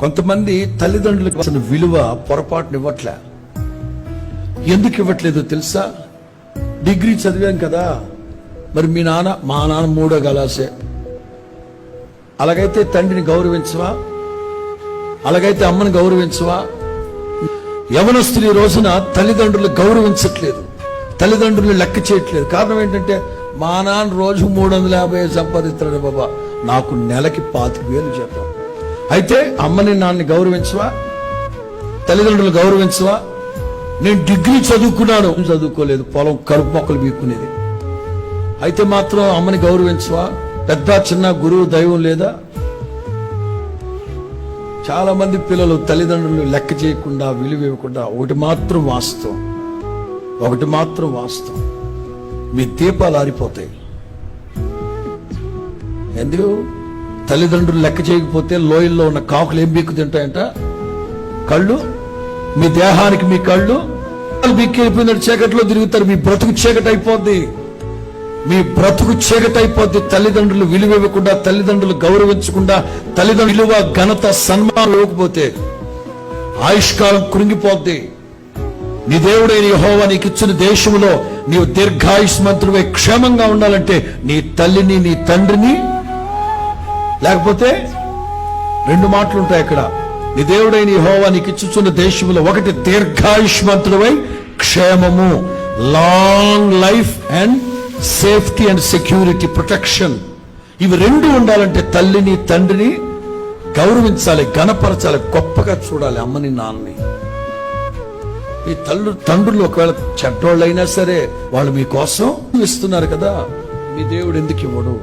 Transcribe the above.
కొంతమంది తల్లిదండ్రులకు అసలు విలువ పొరపాటును ఇవ్వట్లే. ఎందుకు ఇవ్వట్లేదు తెలుసా? డిగ్రీ చదివాం కదా. మరి మీ నాన్న మా నాన్న మూడో గలాసే. అలాగైతే తండ్రిని గౌరవించవా? అలాగైతే అమ్మని గౌరవించవా? యవనస్తులు ఈ రోజున తల్లిదండ్రులు గౌరవించట్లేదు. తల్లిదండ్రులు లెక్క చేయట్లేదు. కారణం ఏంటంటే మా నాన్న రోజు మూడు వందల యాభై సంపాదిస్తున్నాడు బాబా. నాకు నెలకి పాతిక వేలు చెప్పాను అయితే అమ్మని నాన్నని గౌరవించవా? తల్లిదండ్రులు గౌరవించవా? నేను డిగ్రీ చదువుకున్నాను. చదువుకోలేదు? పొలం కరుపు మొక్కలు బీక్కునేది. అయితే మాత్రం అమ్మని గౌరవించవా? పెద్ద చిన్న గురువు దైవం లేదా? చాలా మంది పిల్లలు తల్లిదండ్రులు లెక్క చేయకుండా విలువ ఇవ్వకుండా ఒకటి మాత్రం వాస్తవం. ఒకటి మాత్రం వాస్తవం. మీ దీపాలు ఆరిపోతాయి. ఎందుకు? తల్లిదండ్రులు లెక్క చేయకపోతే లోయల్లో ఉన్న కాకులు ఏం బీక్కు తింటాయంట? కళ్ళు? మీ దేహానికి మీ కళ్ళు? బీక్కి చీకట్లో తిరుగుతారు మీ బ్రతుకు చీకటి అయిపోద్ది. మీ బ్రతుకు చీకటైపోద్ది తల్లిదండ్రులు విలువ ఇవ్వకుండా తల్లిదండ్రులు గౌరవించకుండా తల్లిదండ్రులు విలువ ఘనత సన్మానం ఇవ్వకపోతే ఆయుష్కాలం కృంగిపోద్ది. నీ దేవుడైన యహోవా నీకు ఇచ్చిన దేశంలో నీవు దీర్ఘాయుష్మంతుడివై క్షేమంగా ఉండాలంటే నీ తల్లిని నీ తండ్రిని లేకపోతే రెండు మాటలు ఉంటాయి అక్కడ. నీ దేవుడైన యెహోవా నీకు ఇచ్చుచున్న దేశంలో ఒకటి దీర్ఘాయుష్మంతుడివై క్షేమము long life and safety and security protection ఇవి రెండు ఉండాలంటే తల్లిని తండ్రిని గౌరవించాలి గణపరచాలి గొప్పగా చూడాలి అమ్మని నాన్నని. మీ తల్లు తండ్రులు ఒకవేళ చెడ్డోళ్ళైనా సరే వాళ్ళు మీకోసం ఇస్తున్నారు కదా మీ దేవుడు ఎందుకు ఇవ్వడు?